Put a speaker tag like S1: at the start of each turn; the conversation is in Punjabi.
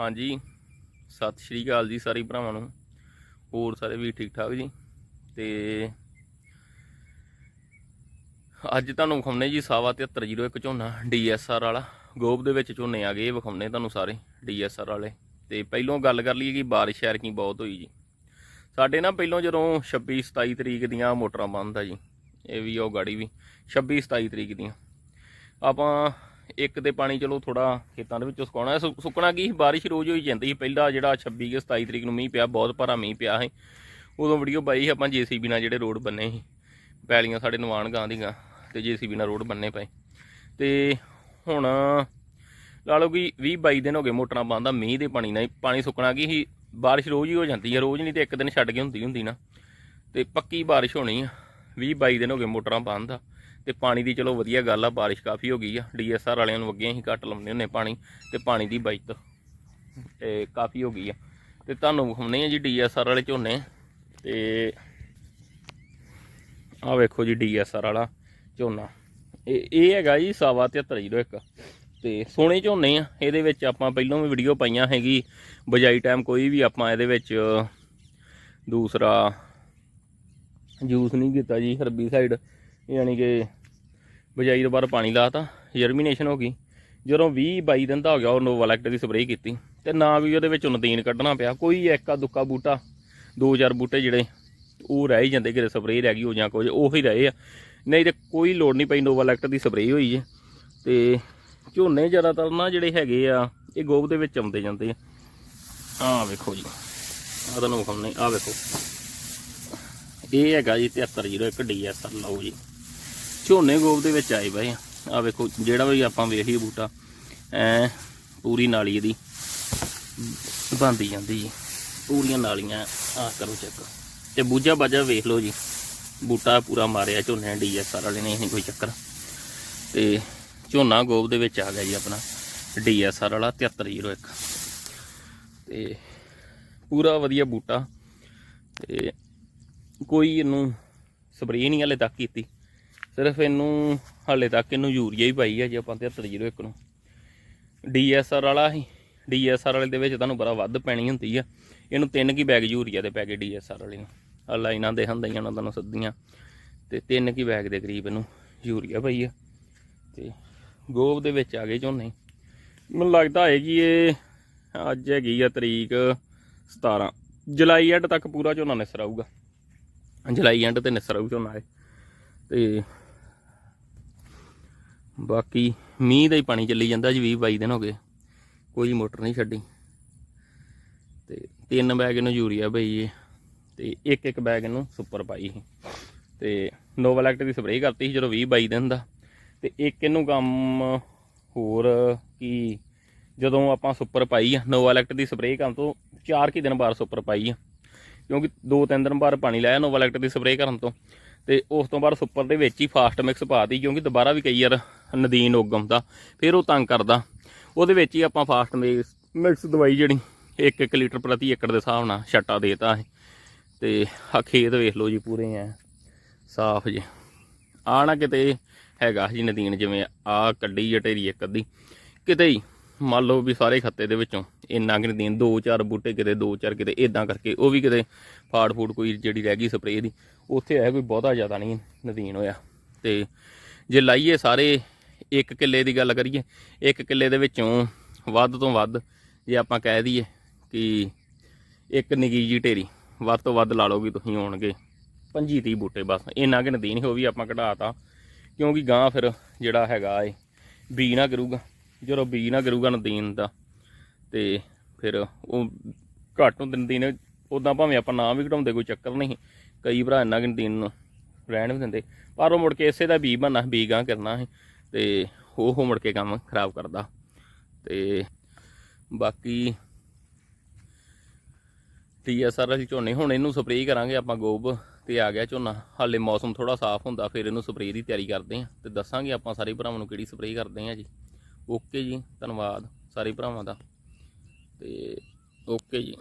S1: ਹਾਂਜੀ। ਸਤਿ ਸ਼੍ਰੀ ਅਕਾਲ ਜੀ ਸਾਰੇ ਭਰਾਵਾਂ ਨੂੰ। ਹੋਰ ਸਾਰੇ ਵੀ ਠੀਕ ਠਾਕ ਜੀ? ਤੇ ਅੱਜ ਤੁਹਾਨੂੰ ਵਿਖਾਉਣੇ ਜੀ ਸਾਵਾ 7301 ਝੋਨਾ ਡੀਐਸਆਰ ਵਾਲਾ। ਗੋਬ ਦੇ ਵਿੱਚ ਝੋਨੇ ਆ ਗਏ, ਇਹ ਵਿਖਾਉਣੇ ਤੁਹਾਨੂੰ ਸਾਰੇ ਡੀਐਸਆਰ ਵਾਲੇ। ਤੇ ਪਹਿਲੋਂ ਗੱਲ ਕਰ ਲਈਏ ਕਿ ਬਾਰਿਸ਼ ਐਰਕੀ ਬਹੁਤ ਹੋਈ ਜੀ। ਸਾਡੇ ਨਾ ਪਹਿਲੋਂ ਜਦੋਂ 26 27 ਤਰੀਕ ਦੀਆਂ ਮੋਟਰਾਂ ਬੰਦ ਆ ਜੀ, ਇਹ ਵੀ ਉਹ ਗਾੜੀ ਵੀ 26 27 ਤਰੀਕ ਦੀਆਂ। ਆਪਾਂ ਇੱਕ ਤੇ ਪਾਣੀ ਚਲੋ ਥੋੜਾ ਖੇਤਾਂ ਦੇ ਵਿੱਚੋਂ ਸੁਕਾਉਣਾ ਸੁੱਕਣਾ ਕੀ ਬਾਰਿਸ਼ ਰੋਜ਼ ਹੋਈ ਜਾਂਦੀ ਸੀ। ਪਹਿਲਾਂ ਜਿਹੜਾ 26 ਕੇ 27 ਤਰੀਕ ਨੂੰ ਮੀਂਹ ਪਿਆ, ਬਹੁਤ ਭਾਰਾ ਮੀਂਹ ਪਿਆ ਸੀ। ਉਦੋਂ ਵੀਡੀਓ ਪਾਈ ਸੀ ਆਪਾਂ ਜੀਸੀਬੀ ਨਾਲ ਜਿਹੜੇ ਰੋਡ ਬੰਨੇ ਸੀ। ਪੈਲੀਆਂ ਸਾਡੇ ਨਵਾਨ ਗਾਂ ਦੀਆਂ ਤੇ ਜੀਸੀਬੀ ਨਾਲ ਰੋਡ ਬੰਨੇ ਪਏ। ਤੇ ਹੁਣ ਲਾ ਲਓ ਕਿ 20 22 ਦਿਨ ਹੋ ਗਏ ਮੋਟਰਾਂ ਬੰਦ ਆ, ਮੀਂਹ ਦੇ ਪਾਣੀ ਨਾਲ ਪਾਣੀ ਸੁੱਕਣਾ ਕੀ ਸੀ? ਬਾਰਿਸ਼ ਰੋਜ਼ ਹੀ ਹੋ ਜਾਂਦੀ ਹੈ ਰੋਜ਼ ਨਹੀਂ ਤੇ ਇੱਕ ਦਿਨ ਛੱਡ ਕੇ ਹੁੰਦੀ ਹੁੰਦੀ ਨਾ। ਤੇ ਪੱਕੀ ਬਾਰਿਸ਼ ਹੋਣੀ ਆ। 20 22 ਦਿਨ ਹੋ ਗਏ ਮੋਟਰਾਂ ਬੰਦ ਆ। ਤੇ ਪਾਣੀ ਦੀ ਚਲੋ ਵਧੀਆ ਗੱਲ ਆ, ਬਾਰਿਸ਼ ਕਾਫੀ ਹੋ ਗਈ ਆ। ਡੀਐਸਆਰ ਵਾਲਿਆਂ ਨੂੰ ਅੱਗੇ ਅਸੀਂ ਘੱਟ ਲਾਉਂਦੇ ਹੁੰਨੇ ਪਾਣੀ ਤੇ ਪਾਣੀ ਦੀ ਬਚਤ ਤੇ ਕਾਫੀ ਹੋ ਗਈ ਆ। ਤੇ ਤੁਹਾਨੂੰ ਵਿਖਾਉਂਦੇ ਆ ਜੀ ਡੀਐਸਆਰ ਵਾਲੇ ਝੋਨੇ। ਤੇ ਆ ਵੇਖੋ ਜੀ ਡੀਐਸਆਰ ਵਾਲਾ ਝੋਨਾ। ਇਹ ਇਹ ਹੈਗਾ ਜੀ ਸਾਵਾ 7301 ਤੇ ਸੋਹਣੇ ਝੋਨੇ ਆ, ਇਹਦੇ ਵਿੱਚ ਆਪਾਂ ਪਹਿਲਾਂ ਵੀ ਵੀਡੀਓ ਪਾਈਆਂ ਹੈਗੀ। ਬਜਾਈ ਟਾਈਮ ਕੋਈ ਵੀ ਆਪਾਂ ਇਹਦੇ ਵਿੱਚ ਦੂਸਰਾ ਜੂਸ ਨਹੀਂ ਕੀਤਾ ਜੀ, ਹਰਬੀ ਸਾਈਡ ਯਾਨੀ ਕਿ ਬਜਾਈ ਤੋਂ ਬਾਅਦ ਪਾਣੀ ਲਾਤਾ ਜਰਮੀਨੇਸ਼ਨ ਹੋ ਗਈ। ਜਦੋਂ 20 22 ਦਿਨ ਦਾ ਹੋ ਗਿਆ, ਉਹ ਨੋਵਾਲੈਕਟ ਦੀ ਸਪਰੇਅ ਕੀਤੀ। ਤੇ ਨਾ ਵੀ ਉਹਦੇ ਵਿੱਚ ਨਦੀਨ ਕੱਢਣਾ ਪਿਆ, ਕੋਈ ਇੱਕਾ ਦੁੱਕਾ ਬੂਟਾ, ਦੋ ਚਾਰ ਬੂਟੇ ਜਿਹੜੇ, ਉਹ ਰਹਿ ਹੀ ਜਾਂਦੇ, ਕਿਤੇ ਸਪਰੇਅ ਰਹਿ ਗਈ ਹੋ ਜਾਂ ਕੁਝ, ਉਹ ਹੀ ਰਹੇ ਆ। ਨਹੀਂ ਤੇ ਕੋਈ ਲੋੜ ਨਹੀਂ ਪਈ ਨੋਵਾਲੈਕਟ ਦੀ ਸਪਰੇਅ ਹੋਈ ਹੈ ਤੇ ਝੋਨੇ ਜ਼ਿਆਦਾਤਰ ਨਾ ਜਿਹੜੇ ਹੈਗੇ ਆ, ਇਹ ਗੋਬ ਦੇ ਵਿੱਚ ਆਉਂਦੇ ਜਾਂਦੇ ਆ। ਆਹ ਵੇਖੋ ਜੀ, ਆਹ ਤੁਹਾਨੂੰ ਵਿਖਾਉਂਦੇ ਆਹ ਵੇਖੋ। ਇਹ ਹੈਗਾ ਜੀ 7301 ਡੀਐਸਆਰ ਲਓ ਜੀ। ਝੋਨੇ ਗੋਬ ਦੇ ਵਿੱਚ ਆਏ ਪਏ ਆ ਆਹ ਵੇਖੋ, ਜਿਹੜਾ ਵੀ ਆਪਾਂ ਵੇਖੀਏ ਬੂਟਾ, ਐ ਪੂਰੀ ਨਾਲੀ ਇਹਦੀ ਬੰਦੀ ਜਾਂਦੀ ਜੀ। ਪੂਰੀਆਂ ਨਾਲੀਆਂ ਆ ਕਰੋ ਚੈੱਕ ਤੇ ਬੂਝਾ ਬਾਜਾ ਵੇਖ ਲਓ ਜੀ। ਬੂਟਾ ਪੂਰਾ ਮਾਰਿਆ ਝੋਨੇ ਡੀਐਸਆਰ ਵਾਲੇ ਨੇ, ਇਹ ਨਹੀਂ ਕੋਈ ਚੱਕਰ। ਤੇ ਝੋਨਾ ਗੋਬ ਦੇ ਵਿੱਚ ਆ ਗਿਆ ਜੀ ਆਪਣਾ, ਡੀਐਸਆਰ ਵਾਲਾ 7301 ਤੇ ਪੂਰਾ ਵਧੀਆ ਬੂਟਾ। ਤੇ ਕੋਈ ਇਹਨੂੰ ਸਪਰੇਅ ਨਹੀਂ ਹਲੇ ਤੱਕ ਕੀਤੀ। ਸਿਰਫ ਇਹਨੂੰ ਹਾਲੇ ਤੱਕ ਇਹਨੂੰ ਯੂਰੀਆ ਹੀ ਪਾਈ ਹੈ ਜੇ ਆਪਾਂ 7301 ਨੂੰ। ਡੀਐਸਆਰ ਵਾਲਾ ਹੀ। ਡੀਐਸਆਰ ਵਾਲੇ ਦੇ ਵਿੱਚ ਤੁਹਾਨੂੰ ਬੜਾ ਵੱਧ ਪੈਣੀ ਹੁੰਦੀ ਆ। ਇਹਨੂੰ ਤਿੰਨ ਕੀ ਬੈਗ ਯੂਰੀਆ ਦੇ ਪੈ ਗਏ ਡੀਐਸਆਰ ਵਾਲੇ ਨੂੰ। ਆ ਲਾਈਨਾਂ ਦੇ ਹੁੰਦੀਆਂ ਉਹਨਾਂ ਤੁਹਾਨੂੰ ਸੱਦੀਆਂ ਤੇ ਤਿੰਨ ਕੀ ਬੈਗ ਦੇ ਕਰੀਬ ਇਹਨੂੰ ਯੂਰੀਆ ਪਈ ਆ। ਤੇ ਗੋਬ ਦੇ ਵਿੱਚ ਆ ਗਏ ਝੋਨੇ। ਮੈਨੂੰ ਲੱਗਦਾ ਹੈ ਕਿ ਇਹ ਅੱਜ ਹੈਗੀ ਆ ਤਰੀਕ 17 ਜੁਲਾਈ ਐਂਡ ਤੱਕ ਪੂਰਾ ਝੋਨਾ ਨਿਸਰ ਆਊਗਾ। ਜੁਲਾਈ ਐਂਡ ਤੇ ਨਿਸਰ ਆਊ ਝੋਨਾ ਇਹ। ਤੇ ਬਾਕੀ ਮੀਂਹ ਦਾ ਹੀ ਪਾਣੀ ਚੱਲੀ ਜਾਂਦਾ ਜੀ 20 22 ਦਿਨ ਹੋ ਗਏ। ਕੋਈ ਮੋਟਰ ਨਹੀਂ ਛੱਡੀ। ਤੇ ਤਿੰਨ ਬੈਗ ਇਹਨੂੰ ਯੂਰੀਆ ਪਈ ਏ ਤੇ ਇੱਕ ਇੱਕ ਬੈਗ ਇਹਨੂੰ ਸੁਪਰ ਪਾਈ ਸੀ। ਤੇ ਨੋਵਲੈਕਟ ਦੀ ਸਪਰੇਅ ਕਰਤੀ ਸੀ ਜਦੋਂ 20 22 ਦਿਨ ਦਾ। ਤੇ ਇੱਕ ਇਹਨੂੰ ਕੰਮ ਹੋਰ ਕੀ, ਜਦੋਂ ਆਪਾਂ ਸੁਪਰ ਪਾਈ ਆ ਨੋਵਾਲੈਕਟ ਦੀ ਸਪਰੇਅ ਕਰਨ ਤੋਂ 4 ਕੀ ਦਿਨ ਬਾਅਦ ਸੁਪਰ ਪਾਈ ਆ। ਕਿਉਂਕਿ 2-3 ਦਿਨ ਬਾਅਦ ਪਾਣੀ ਲਾਇਆ ਨੋਵਾਲੈਕਟ ਦੀ ਸਪਰੇਅ ਕਰਨ ਤੋਂ। ਤੇ ਉਸ ਤੋਂ ਬਾਅਦ ਸੁਪਰ ਦੇ ਵਿੱਚ ਹੀ ਫਾਸਟ ਮਿਕਸ ਪਾਤੀ ਕਿਉਂਕਿ ਦੁਬਾਰਾ ਵੀ ਕਈ ਵਾਰ ਨਦੀਨ ਉੱਗ ਆਉਂਦਾ ਫਿਰ ਉਹ ਤੰਗ ਕਰਦਾ। ਉਹਦੇ ਵਿੱਚ ਹੀ ਆਪਾਂ ਫਾਸਟ ਮਿਕਸ ਦਵਾਈ ਜਿਹੜੀ 1-1 ਲੀਟਰ ਪ੍ਰਤੀ ਏਕੜ ਦੇ ਹਿਸਾਬ ਨਾਲ ਛੱਟਾ ਦੇਤਾ ਹੈ ਤੇ ਆ ਖੇਤ ਵੇਖ ਲਓ ਜੀ ਪੂਰੇ ਐ, ਸਾਫ਼ ਜੇ। ਆ ਨਾ ਕਿਤੇ ਹੈਗਾ ਜੀ ਨਦੀਨ, ਜਿਵੇਂ ਆ ਕੱਢੀ ਆ ਢੇਰੀ ਇੱਕ ਅੱਧੀ ਕਿਤੇ ਹੀ, ਮੰਨ ਲਓ ਵੀ ਸਾਰੇ ਖੱਤੇ ਦੇ ਵਿੱਚੋਂ ਇੰਨਾ ਕਿ ਨਦੀਨ, ਦੋ ਚਾਰ ਬੂਟੇ ਕਿਤੇ, ਦੋ ਚਾਰ ਕਿਤੇ ਇਦਾਂ ਕਰਕੇ ਉਹ ਵੀ ਕਿਤੇ ਫਾੜ ਫੂਡ ਕੋਈ ਜਿਹੜੀ ਰਹਿ ਗਈ ਸਪਰੇਅ ਦੀ। ਉੱਥੇ ਹੈ ਕੋਈ ਬਹੁਤਾ ਜ਼ਿਆਦਾ ਨਹੀਂ ਨਦੀਨ ਹੋਇਆ। ਤੇ ਜੇ ਲਾਈਏ ਸਾਰੇ ਇੱਕ ਕਿੱਲੇ ਦੀ ਗੱਲ ਕਰੀਏ, ਇੱਕ ਕਿੱਲੇ ਦੇ ਵਿੱਚੋਂ ਵੱਧ ਤੋਂ ਵੱਧ ਜੇ ਆਪਾਂ ਕਹਿ ਦਈਏ ਕਿ ਇੱਕ ਨਿੱਕੀ ਜੀ ਢੇਰੀ, ਵੱਧ ਤੋਂ ਵੱਧ ਲਾ ਲਓ ਤੁਸੀਂ ਹੋਣਗੇ 25 30 ਬੂਟੇ ਬਸ, ਇੰਨਾ ਕਿ ਨਦੀਨ ਉਹ ਵੀ ਆਪਾਂ ਕਢਾਤਾ, ਕਿਉਂਕਿ ਗਾਂ ਫਿਰ ਜਿਹੜਾ ਹੈਗਾ ਏ ਬੀ ਨਾ ਕਰੂਗਾ, ਜਦੋਂ ਬੀ ਨਾ ਕਰੂਗਾ ਨਦੀਨ ਦਾ, ਤੇ ਫਿਰ ਉਹ ਘੱਟ ਹੁੰਦੇ ਨਦੀਨ ਉਦਾਂ ਭਾਵੇਂ ਆਪਾਂ ਨਾ ਵੀ ਘਟਾਉਂਦੇ ਕੋਈ ਚੱਕਰ ਨਹੀਂ, ਕਈ ਭਰਾ ਇੰਨਾ ਕਿ ਨਦੀਨ ਨੂੰ ਰਹਿਣ ਵੀ ਦਿੰਦੇ, ਪਰ ਉਹ ਮੁੜ ਕੇ ਇਸੇ ਦਾ ਬੀ ਬਣਨਾ ਬੀ ਗਾਂ ਕਰਨਾ ਹੈ ਤੇ ਉਹ ਮੁੜ ਕੇ ਕੰਮ ਖਰਾਬ ਕਰਦਾ। ਤੇ ਬਾਕੀ ਟੀਐਸਆਰ ਅਸੀਂ ਝੋਨੇ ਹੁਣ ਇਹਨੂੰ ਸਪਰੇਅ ਕਰਾਂਗੇ ਆਪਾਂ ਗੋਬ ਤੇ ਆ ਗਿਆ ਝੋਨਾ। ਹਾਲੇ ਮੌਸਮ ਥੋੜਾ ਸਾਫ਼ ਹੁੰਦਾ, ਫਿਰ ਇਹਨੂੰ ਸਪਰੇਅ ਦੀ ਤਿਆਰੀ ਕਰਦੇ ਆਂ ਤੇ ਦੱਸਾਂਗੇ ਆਪਾਂ ਸਾਰੇ ਭਰਾਵਾਂ ਨੂੰ ਕਿਹੜੀ ਸਪਰੇਅ ਕਰਦੇ ਆਂ ਜੀ। ਓਕੇ ਜੀ, ਧੰਨਵਾਦ ਸਾਰੇ ਭਰਾਵਾਂ ਦਾ। ਤੇ ਓਕੇ ਜੀ।